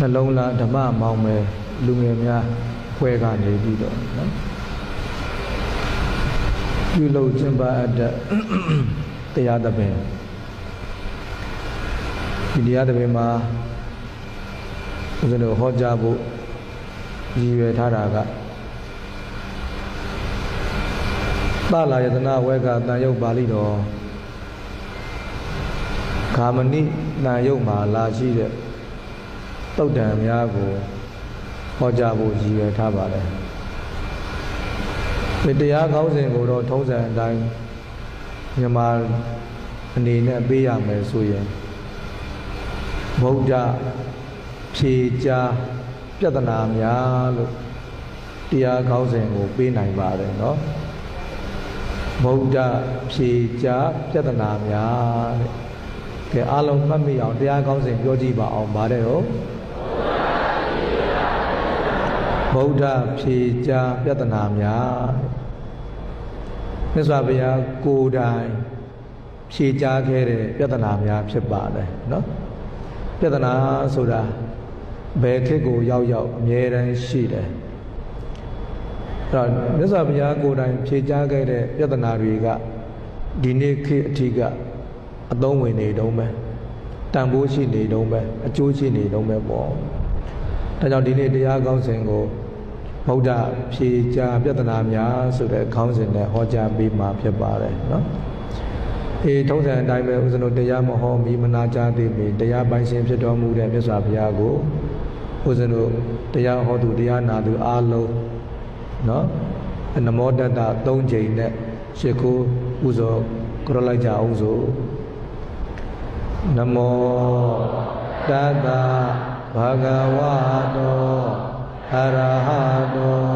နှလုံးသားဓမ္မမောင်မယ်လူငယ်များဖွဲ့ကနေပြီးတော့နော်ပြုလုပ်ခြင်းပါအပ်တဲ့တရားသဖြင့်ဒီတရားသဖြင့်မှာဦးဇင်းတို့ဟောကြားဖို့ရည်ရွယ်ထားတာကသလာယတနာဝဲကတန်ရုပ်ပါဠိတော်ခာမဏိတန်ရုပ်မှာလာရှိတဲ့ တုတ်တံများကိုဟောကြားဖို့ရည်ရွယ်ထားပါတယ်။ဒီတရားကောင်းစဉ်ကိုတော့ထုံးစံအတိုင်းမြန်မာအနေနဲ့ပေးရမယ်ဆိုရင်ဗုဒ္ဓဖြေကြားပြဿနာများလို့တရားကောင်းစဉ်ကိုပေးနိုင်ပါတယ်နော်။ဗုဒ္ဓဖြေကြားပြဿနာများတဲ့။ကဲအားလုံးမှတ်မိအောင်တရားကောင်းစဉ်ပြောကြည့်ပါအောင်ပါတယ်ဟုတ်။ ဗုဒ္ဓဖြေကြားပြဿနာများမြတ်စွာဘုရားကိုယ်တိုင်ဖြေကြားခဲ့တဲ့ပြဿနာများဖြစ်ပါတယ်နော်ပြဿနာဆိုတာဘယ်ခေတ်ကိုရောက်ရောက်အမြဲတမ်းရှိတယ်အဲ့တော့မြတ်စွာဘုရားကိုယ်တိုင်ဖြေကြားခဲ့တဲ့ပြဿနာတွေကဒီနေ့ခေတ်အထိကအသုံးဝင်နေတုံးပဲတန်ဖိုးရှိနေတုံးပဲအကျိုးရှိနေတုံးပဲပေါ့ဒါကြောင့်ဒီနေ့တရားကောင်းစဉ်ကို ဗုဒ္ဓဖြေကြားပြဿနာများဆိုတဲ့ခေါင်းစဉ်နဲ့ဟောကြားပေးမှာဖြစ်ပါတယ်နော်အေးထုံးစံအတိုင်းပဲဦးဇင်းတို့တရားမဟောမီမနာကြသေးမီတရားပိုင်ရှင်ဖြစ်တော်မူတဲ့မြတ်စွာဘုရားကိုဦးဇင်းတို့တရားဟောသူတရားနာသူအားလုံးနော်နမောတတ္တ၃ချိန်နဲ့ရှ िख ိုးပူဇော်ကြရလိုက်ကြအောင်စို့နမောတတ္တဘဂဝတော အရဟတော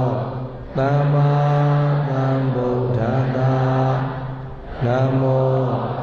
သမ္မာသမ္ဗုဒ္ဓတ္တနမော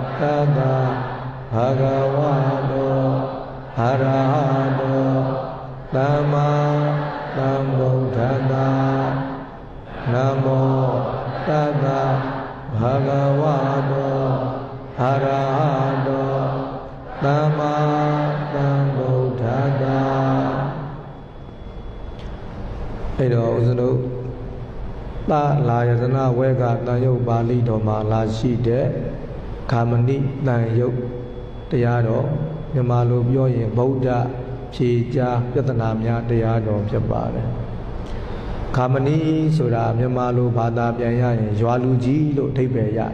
ဝဲကတန်ယုတ်ပါဠိတော်မှာလာရှိတဲ့ခာမဏိတန်ယုတ်တရားတော်မြန်မာလိုပြောရင်ဗုဒ္ဓဖြေကြားပြဿနာများတရားတော်ဖြစ်ပါတယ်ခာမဏိဆိုတာမြန်မာလိုဘာသာပြန်ရရင်ရွာလူကြီးလို့အဓိပ္ပာယ်ရတယ်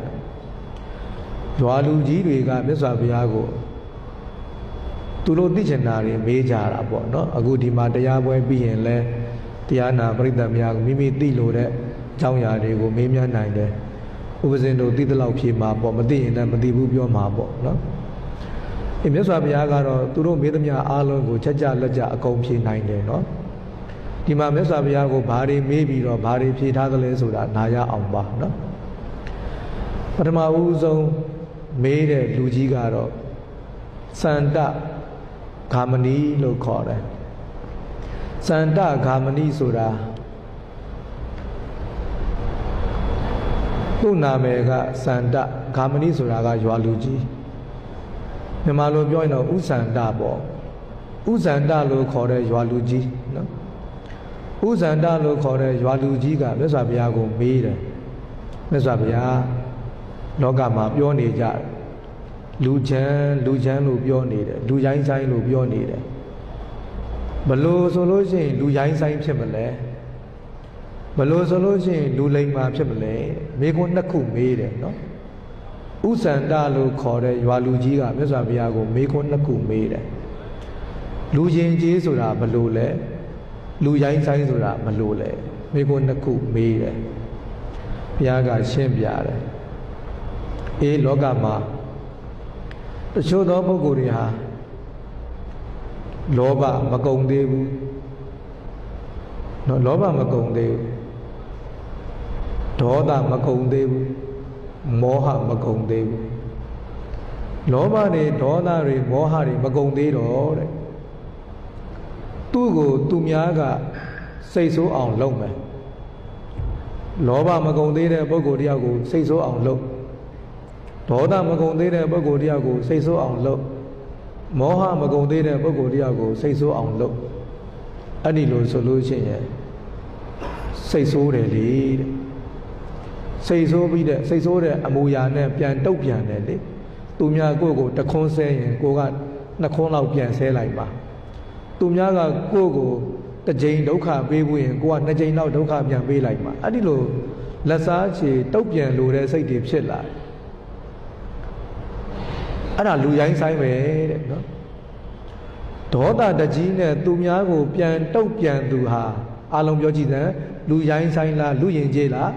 ရွာလူကြီးတွေကမြတ်စွာဘုရားကိုသူတို့သိချင်တာတွေမေးကြတာပေါ့နော်အခုဒီမှာတရားပွဲပြီးရင်လဲတရားနာပရိသတ်များကိုမိမိသိလို့တဲ့အ ကြောင်းအရာတွေကိုမေးမြန်းနိုင်တယ်ဥပဇင်တို့သိတဲ့လောက်ဖြေမှာပေါ့မသိရင်လည်းမသိဘူးပြောမှာပေါ့နော်ဒီမြတ်စွာဘုရားကတော့သူတို့မေးသမျှအားလုံးကိုချက်ကြလက်ကြအကုန်ဖြေနိုင်တယ်နော်ဒီမှာမြတ်စွာဘုရားကိုဘာတွေမေးပြီးတော့ဘာတွေဖြေထားသလဲဆိုတာနားရအောင်ပါနော်ပထမဦးဆုံးမေးတဲ့လူကြီးကတော့စန္ဒဂါမဏီလို့ခေါ်တယ်စန္ဒဂါမဏိဆိုတာ သူ့နာမည်ကစန္ဒဂါမဏိဆိုတာကရွာလူကြီးမြန်မာလိုပြောရင်တော့ဥစန္ဒပေါ့ဥစန္ဒလို့ခေါ်တဲ့ရွာလူကြီးနော်ဥစန္ဒလို့ခေါ်တဲ့ရွာလူကြီးကမြတ်စွာဘုရားကိုမေးတယ်မြတ်စွာဘုရားလောကမှာပြောနေကြတယ်လူချမ်းလူချမ်းလို့ပြောနေတယ်လူရိုင်းဆိုင်လို့ပြောနေတယ်ဘလို့ဆိုလို့ရှိရင်လူရိုင်းဆိုင်ဖြစ်မလဲ ဘလို့ဆိုလို့ရှိရင်လူလိမ္မာဖြစ်မလဲမိခွန်းနှစ်ခုမေးတယ်နော်ဥစန္ဒလို့ခေါ်တဲ့ရွာလူကြီးကမြတ်စွာဘုရားကိုမိခွန်းနှစ်ခုမေးတယ်လူရင်ကြီးဆိုတာဘလို့လဲလူရိုင်းဆိုင်ဆိုတာဘလို့လဲမိခွန်းနှစ်ခုမေးတယ်ဘုရားကရှင်းပြတယ်အေးလောကမှာတချို့သောပုဂ္ဂိုလ်တွေဟာလောဘမကုံသေးဘူးနော်လောဘမကုံသေးဘူး ဒေါသမကုံသေးဘူးမောဟမကုံသေးဘူးလောဘတွေဒေါသတွေမောဟတွေမကုံသေးတော့တဲ့သူ့ကိုသူများကစိတ်ဆိုးအောင်လုပ်မယ်လောဘမကုံသေးတဲ့ပုဂ္ဂိုလ်တယောက်ကိုစိတ်ဆိုးအောင်လုပ်ဒေါသမကုံသေးတဲ့ပုဂ္ဂိုလ်တယောက်ကိုစိတ်ဆိုးအောင်လုပ်မောဟမကုန်သေးတဲ့ပုဂ္ဂိုလ်တရားကိုစိတ်ဆိုးအောင်လုပ်အဲ့ဒီလိုဆိုလို့ရှိရင်စိတ်ဆိုးတယ်လေတဲ့ စိတ်ဆိုးပြီးတဲ့စိတ်ဆိုးတဲ့အမူအရာနဲ့ပြန်တုတ်ပြန်တယ်လေသူများကိုယ့်ကိုတခွန်းဆဲရင်ကိုကနှစ်ခွန်းလောက်ပြန်ဆဲလိုက်ပါသူများကကိုယ့်ကိုတစ်ကြိမ်ဒုက္ခပေးဖို့ရင်ကိုကနှစ်ကြိမ်လောက်ဒုက္ခပြန်ပေးလိုက်ပါအဲ့ဒီလိုလက်စားချေတုတ်ပြန်လို့တဲ့စိတ်တွေဖြစ်လာတယ်အဲ့ဒါလူရိုင်းဆိုင်ပဲတဲ့နော်ဒေါသတကြီးနဲ့သူများကိုပြန်တုတ်ပြန်သူဟာအလုံးပြောကြည့်တယ်လူရိုင်းဆိုင်လားလူရင်ကျေးလား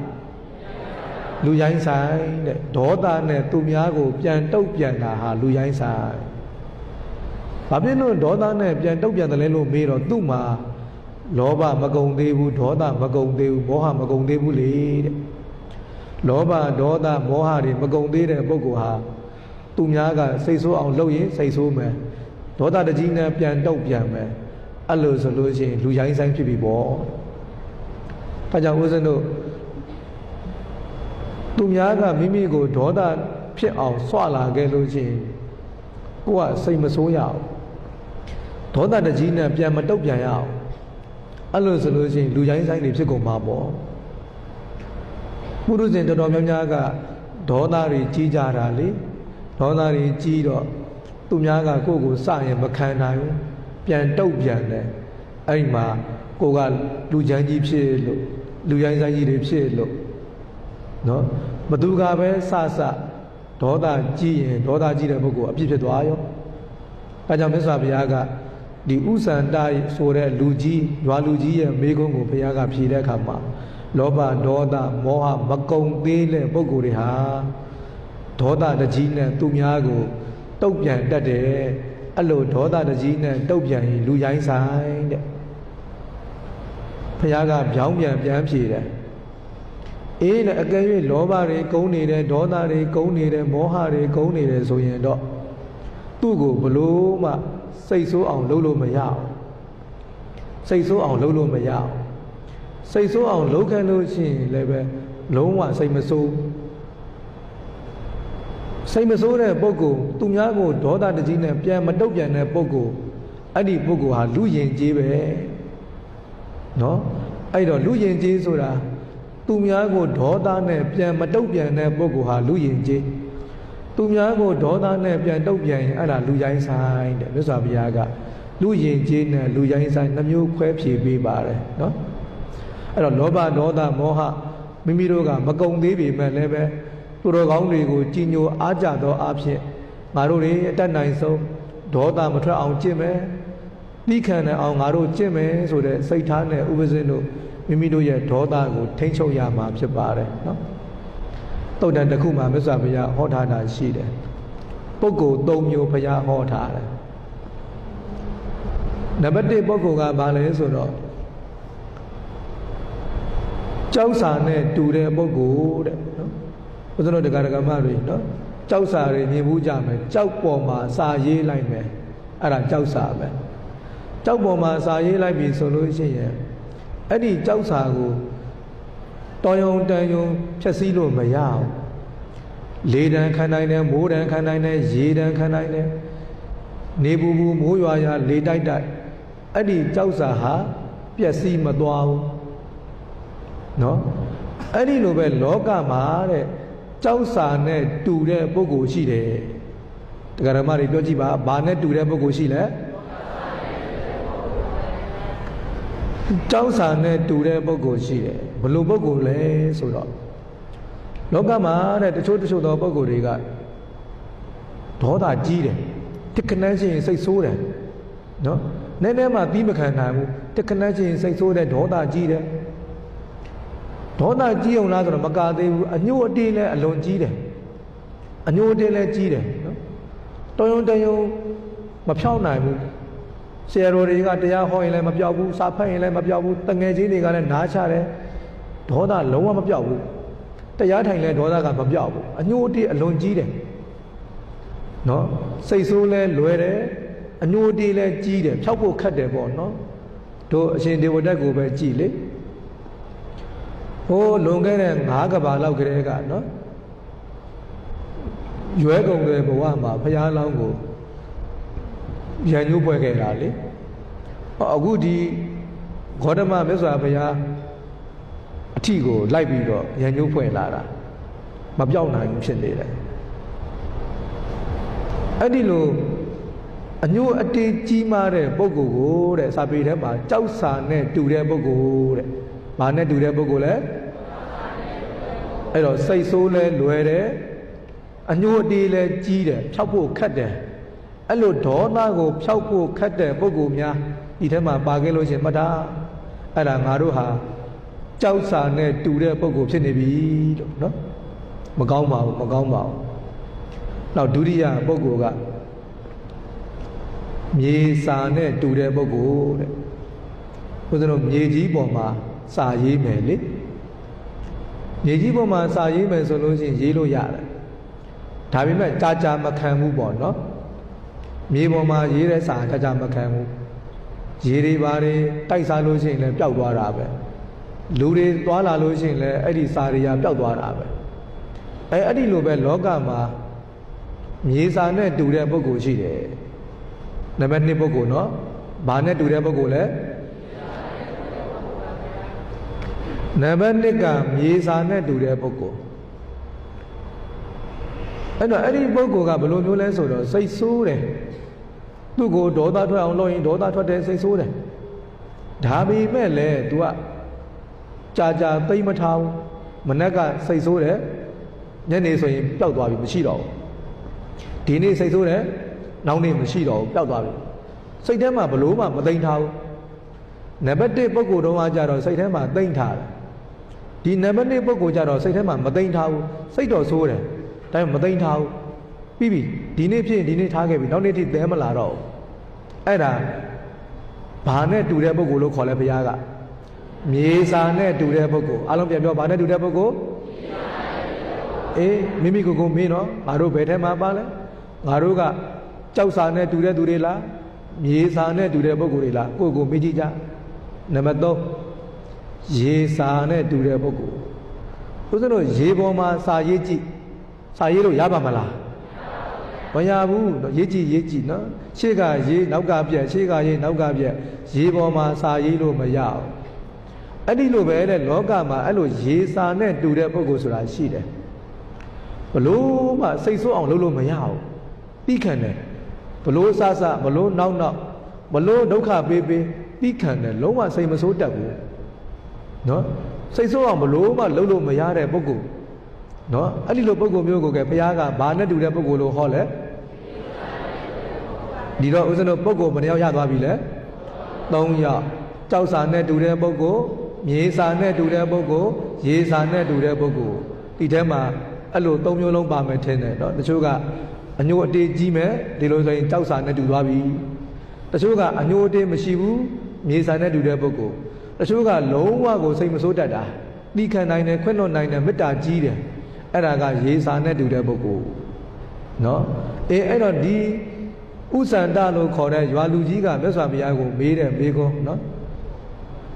လူရိုင်းဆိုင်တဲ့ဒေါသနဲ့သူများကို ပြန်တုတ်ပြန်တာဟာလူရိုင်းဆိုင်ဘာဖြစ်လို့ဒေါသနဲ့ပြန်တုတ်ပြန်တယ်လဲလို့မေးတော့သူ့မှာလောဘမကုံသေးဘူးဒေါသမကုံသေးဘူးမောဟမကုံသေးဘူးလေတဲ့လောဘဒေါသမောဟတွေမကုံသေးတဲ့ပုဂ္ဂိုလ်ဟာသူများကစိတ်ဆိုးအောင်လုပ်ရင်စိတ်ဆိုးမယ်ဒေါသတကြီးနဲ့ပြန်တုတ်ပြန်မယ်အဲ့လိုဆိုလို့ရှိရင်လူရိုင်းဆိုင်ဖြစ်ပြီပေါ့ဒါကြောင့်ဦးဇင်းတို့ သူများကမိမိကိုဒေါသဖြစ်အောင်ဆွလာခဲ့လို့ရှိရင်ကိုကစိတ်မဆိုးရအောင်ဒေါသတကြီးနဲ့ပြန်မတုတ်ပြန်ရအောင်အဲ့လိုဆိုလို့ရှိရင်လူရိုင်းဆိုင်တွေဖြစ်ကုန်မှာပေါ့ပုရုဇဉ်တော်တော်များများကဒေါသတွေကြီးကြတာလေဒေါသတွေကြီးတော့သူများကကိုယ့်ကိုစရင်မခံနိုင်ဘူးပြန်တုတ်ပြန်တယ်အဲ့ဒီမှာကိုကလူချမ်းကြီးဖြစ်လို့လူရိုင်းဆိုင်ကြီးတွေဖြစ်လို့ နော်ဘသူကပဲစစဒေါသကြီးရင်ဒေါသကြီးတဲ့ပုဂ္ဂိုလ်အပြစ်ဖြစ်သွားရောအဲကြောင့်မြတ်စွာဘုရားကဒီဥစန္တဆိုတဲ့လူကြီးရွာလူကြီးရဲ့မိကုံးကိုဘုရားကဖြေတဲ့အခါမှာလောဘဒေါသမောဟမကုံသေးတဲ့ပုဂ္ဂိုလ်တွေဟာဒေါသတကြီးနဲ့သူများကိုတုတ်ပြန်တတ်တယ်အဲ့လိုဒေါသတကြီးနဲ့တုတ်ပြန်ရင်လူရိုင်းဆိုင်တဲ့ဘုရားကဗျောင်းပြန်ပြန်ဖြေတယ် အေးနဲ့အကယ်၍လောဘတွေကုန်းနေတယ်ဒေါသတွေကုန်းနေတယ်မောဟတွေကုန်းနေတယ်ဆိုရင်တော့သူ့ကိုဘလို့မှစိတ်ဆိုးအောင်လုပ်လို့မရအောင်စိတ်ဆိုးအောင်လုပ်လို့မရအောင်စိတ်ဆိုးအောင်လုပ်ခံလို့ရှိရင်လည်းပဲလုံးဝစိတ်မဆိုးစိတ်မဆိုးတဲ့ပုဂ္ဂိုလ်သူများကိုဒေါသတကြီးနဲ့ပြန်မတုတ်ပြန်တဲ့ပုဂ္ဂိုလ်အဲ့ဒီပုဂ္ဂိုလ်ဟာလူယဉ်ကျေးပဲနော်အဲ့တော့လူယဉ်ကျေးဆိုတာ သူများကိုဒေါသနဲ့ပြန်မတုတ်ပြန်တဲ့ပုဂ္ဂိုလ်ဟာလူယဉ်ကျေးသူများကိုဒေါသနဲ့ပြန်တုတ်ပြန်ရင်အဲ့ဒါလူရိုင်းဆိုင်တဲ့မြတ်စွာဘုရားကလူယဉ်ကျေးနဲ့လူရိုင်းဆိုင်နှမျိုးခွဲဖြေပေးပါတယ်နော်အဲ့တော့လောဘဒေါသမောဟမိမိတို့ကမကုံသေးပေမဲ့လည်းပဲသူတော်ကောင်းတွေကိုကြည်ညိုအားကြသောအဖြစ်ငါတို့တွေအတတ်နိုင်ဆုံးဒေါသမထွက်အောင်ကျင့်မယ်ပြီးခံနိုင်အောင်ငါတို့ကျင့်မယ်ဆိုတဲ့စိတ်ထားနဲ့ဥပဇင်းတို့ မိမိတို့ရဲ့ဒေါသကိုထိန်းချုပ်ရမှာဖြစ်ပါတယ်နော်တုတ်တန်တစ်ခုမှာမြတ်စွာဘုရားဟောထားတာရှိတယ်ပုဂ္ဂိုလ်၃မျိုးဘုရားဟောထားတယ်နံပါတ်1ပုဂ္ဂိုလ်ကဘာလဲဆိုတော့ကြောက်စာနဲ့တူတဲ့ပုဂ္ဂိုလ်တဲ့နော်ဘုရားတို့တရားဓမ္မတွေနော်ကြောက်စာတွေမြင်ဘူးကြမယ်ကြောက်ပေါ်မှာစာရေးလိုက်မယ်အဲ့ဒါကြောက်စာပဲကြောက်ပေါ်မှာစာရေးလိုက်ပြီဆိုလို့ရှိရင် အဲ့ဒီကြောက်စာကိုတော်ယုံတန်ယုံဖြည့်ဆည်းလို့မရအောင်လေတံခံနိုင်တယ်မိုးတံခံနိုင်တယ်ရေတံခံနိုင်တယ်နေပူပူမိုးရွာရွာလေတိုက်တိုက်အဲ့ဒီကြောက်စာဟာပျက်စီးမသွားဘူးနော်အဲ့ဒီလိုပဲလောကမှာတဲ့ကြောက်စာနဲ့တူတဲ့ပုဂ္ဂိုလ်ရှိတယ်တရားဓမ္မတွေပြောကြည့်ပါဘာနဲ့တူတဲ့ပုဂ္ဂိုလ်ရှိလဲ ကြောက်စာနဲ့တူတဲ့ပုဂ္ဂိုလ်ရှိတယ်ဘယ်လိုပုဂ္ဂိုလ်လဲဆိုတော့လောကမှာတဲ့တချို့တချို့သောပုဂ္ဂိုလ်တွေကဒေါသကြီးတယ်တခဏချင်းစိတ်ဆိုးတယ်နော်နည်းနည်းမှသီးမခံနိုင်ဘူးတခဏချင်းစိတ်ဆိုးတယ်ဒေါသကြီးတယ်ဒေါသကြီးအောင်လားဆိုတော့မကသေးဘူးအညှို့အတေးလည်းအလွန်ကြီးတယ်အညှို့အတေးလည်းကြီးတယ်နော်တော်ရုံတယုံမဖြောင်းနိုင်ဘူး ဆရာတော်တွေကတရားဟောရင်လည်းမပြောက်ဘူးစာဖတ်ရင်လည်းမပြောက်ဘူးတငယ်ချင်းတွေကလည်းနားချတယ်ဒေါသလုံးဝမပြောက်ဘူးတရားထိုင်လဲဒေါသကမပြောက်ဘူးအညှို့အတေးအလွန်ကြီးတယ်နော်စိတ်ဆိုးလဲလွယ်တယ်အညှို့အတေးလဲကြီးတယ်ဖြောက်ဖို့ခက်တယ်ပေါ့နော်တို့အရှင်ဒေဝတက်ကိုပဲကြည်လေဟိုးလွန်ခဲ့တဲ့9ကဘာလောက်ကလေးကနော်ရွဲကုန်တဲ့ဘဝမှာဘုရားလောင်းကို ရန်ညိုးပွဲခဲ့တာလေဟောအခုဒီဂေါတမမြတ်စွာဘုရားအထီကိုလိုက်ပြီးတော့ရန်ညိုးဖွဲ့လာတာမပြောက်နိုင်ဘူးဖြစ်နေတယ်အဲ့ဒီလိုအညိုးအတေးကြီးမားတဲ့ပုဂ္ဂိုလ်ကိုတဲ့စာပေထဲမှာကြောက်စာနဲ့တူတဲ့ပုဂ္ဂိုလ်တဲ့။ဘာနဲ့တူတဲ့ပုဂ္ဂိုလ်လဲ။အဲ့တော့စိတ်ဆိုးလဲလွယ်တယ်။အညိုးအတေးလဲကြီးတယ်ဖြောက်ဖို့ခက်တယ်။ အဲ့လိုဒေါသကိုဖြောက်ဖို့ခက်တဲ့ပုဂ္ဂိုလ်များဒီထဲမှာပါခဲ့လို့ရှရင်မတာ။အဲ့ဒါငါတို့ဟာကြောက်စာနဲ့တူတဲ့ပုဂ္ဂိုလ်ဖြစ်နေပြီလို့နော်။မကောင်းပါဘူးမကောင်းပါဘူး။နောက်ဒုတိယပုဂ္ဂိုလ်ကမြေစာနဲ့တူတဲ့ပုဂ္ဂိုလ်တဲ့ဘုရားတို့မြေကြီးပေါ်မှာစာရေးမယ်လေမြေကြီးပေါ်မှာစာရေးမယ်ဆိုလို့ရှိရင်ရေးလို့ရတယ်ဒါပေမဲ့ကြာကြာမခံဘူးပေါ့နော် မြေပေါ်မှာရေးတဲ့စာကြာကြာမခံဘူးရေတွေပါတွေတိုက်စားလို့ရှိရင်လည်းပျောက်သွားတာပဲလူတွေသွားလာလို့ရှိရင်လည်းအဲ့ဒီစာတွေကပျောက်သွားတာပဲအဲအဲ့ဒီလိုပဲလောကမှာမြေစာနဲ့တူတဲ့ပုဂ္ဂိုလ်ရှိတယ်နံပါတ်1ပုဂ္ဂိုလ်နော်ဘာနဲ့တူတဲ့ပုဂ္ဂိုလ်လဲနံပါတ်1ကမြေစာနဲ့တူတဲ့ပုဂ္ဂိုလ် အဲ့တော့အဲ့ဒီပုဂ္ဂိုလ်ကဘယ်လိုမျိုးလဲဆိုတော့စိတ်ဆိုးတယ်သူ့ကိုဒေါသထွက်အောင်လုပ်ရင်ဒေါသထွက်တယ်စိတ်ဆိုးတယ်ဒါပေမဲ့လည်း तू ကကြာကြာသိမ့်မထားဘူးမနက်ကစိတ်ဆိုးတယ်ညနေဆိုရင်ပျောက်သွားပြီမရှိတော့ဘူးဒီနေ့စိတ်ဆိုးတယ်နောက်နေ့မရှိတော့ဘူးပျောက်သွားပြီစိတ်ထဲမှာဘလို့မှမသိမ့်ထားဘူးနံပါတ်1ပုဂ္ဂိုလ်တော့ကြတော့စိတ်ထဲမှာသိမ့်ထားတယ်ဒီနံပါတ်2ပုဂ္ဂိုလ်ကြတော့စိတ်ထဲမှာမသိမ့်ထားဘူးစိတ်တော်ဆိုးတယ် ဒါပေမဲ့မသိမ့်ထားဘူးပြီးပြီဒီနေ့ဖြစ်ဒီနေ့ထားခဲ့ပြီနောက်နေ့ထိသဲမလာတော့ဘူးအဲ့ဒါဘာနဲ့တူတဲ့ပုဂ္ဂိုလ်လို့ခေါ်လဲဘုရားကမြေစာနဲ့တူတဲ့ပုဂ္ဂိုလ်အားလုံးပြန်ပြောဘာနဲ့တူတဲ့ပုဂ္ဂိုလ်အေးမိမိကိုယ်ကိုမေးနော်ငါတို့ဘယ်ထဲမှာပါလဲငါတို့ကကြောက်စာနဲ့တူတဲ့သူတွေလားမြေစာနဲ့တူတဲ့ပုဂ္ဂိုလ်တွေလားကိုယ့်ကိုမေးကြည့်ကြနံပါတ်3ရေစာနဲ့တူတဲ့ပုဂ္ဂိုလ်ဦးဇင်းတို့ရေပေါ်မှာစာရေးကြည့် စာရေးလို့ရပါမလားမရဘူးရေးကြည့်ရေးကြည့်နော်ရှေ့ကရေးနောက်ကပြက်ရှေ့ကရေးနောက်ကပြက်ရေပေါ်မှာစာရေးလို့မရအောင်အဲ့ဒီလိုပဲတဲ့လောကမှာအဲ့လိုရေစာနဲ့တူတဲ့ပုဂ္ဂိုလ်ဆိုတာရှိတယ်ဘလို့မှစိတ်ဆိုးအောင်လုပ်လို့မရဘူးပြီးခံတယ်ဘလို့စစဘလို့နောက်နောက်ဘလို့ဒုက္ခပေးပေးပြီးခံတယ်လုံးဝစိတ်မဆိုးတတ်ဘူးနော်စိတ်ဆိုးအောင်ဘလို့မှလုပ်လို့မရတဲ့ပုဂ္ဂိုလ် နော်အဲ့ဒီလိုပုဂ္ဂိုလ်မျိုးကိုကဘုရားကဘာနဲ့တူတဲ့ပုဂ္ဂိုလ်လို့ဟောလဲဒီတော့ဦးဇင်းတို့ပုဂ္ဂိုလ်ဘယ်နှယောက်ရသွားပြီလဲ၃ယောက်ကြောက်စာနဲ့တူတဲ့ပုဂ္ဂိုလ်မြေစာနဲ့တူတဲ့ပုဂ္ဂိုလ်ရေစာနဲ့တူတဲ့ပုဂ္ဂိုလ်ဒီထဲမှာအဲ့လို၃မျိုးလုံးပါမယ်ထင်တယ်နော်တချို့ကအညိုအတေးကြီးမယ်ဒီလိုဆိုရင်ကြောက်စာနဲ့တူသွားပြီတချို့ကအညိုအတေးမရှိဘူးမြေစာနဲ့တူတဲ့ပုဂ္ဂိုလ်တချို့ကလုံးဝကိုစိတ်မဆိုးတတ်တာတိခံနိုင်တယ်ခွင့်လွတ်နိုင်တယ်မေတ္တာကြီးတယ် အဲ့ဒါကရေစာနဲ့တူတဲ့ပုဂ္ဂိုလ်နော်အေးအဲ့တော့ဒီဥစန္ဒလို့ခေါ်တဲ့ရွာလူကြီးကမြတ်စွာဘုရားကိုမေးတဲ့မေးခွန်းနော်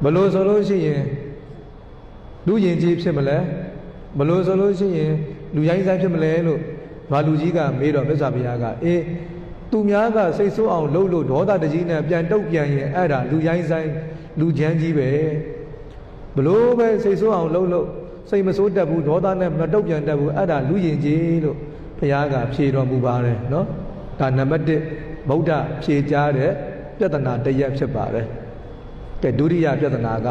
ဘလို့ဆိုလို့ရှိရင်လူယဉ်ကျေးဖြစ်မလဲဘလို့ဆိုလို့ရှိရင်လူရိုင်းဆိုင်ဖြစ်မလဲလို့ရွာလူကြီးကမေးတော့မြတ်စွာဘုရားကအေးသူများကစိတ်ဆိုးအောင်လှုပ်လို့ဒေါသတကြီးနဲ့ပြန်တုတ်ပြန်ရင်အဲ့ဒါလူရိုင်းဆိုင်လူချမ်းကြီးပဲဘလို့ပဲစိတ်ဆိုးအောင်လှုပ်လို့ စိတ်မဆိုးတတ်ဘူးဒေါသနဲ့မတုတ်ပြန်တတ်ဘူးအဲ့ဒါလူယဉ်ကျေးလို့ဘုရားကဖြေတော်မူပါတယ်နော်ဒါနံပါတ်1ဗုဒ္ဓဖြေကြားတဲ့ပြဿနာတစ်ရက်ဖြစ်ပါတယ်ကဲဒုတိယပြဿနာက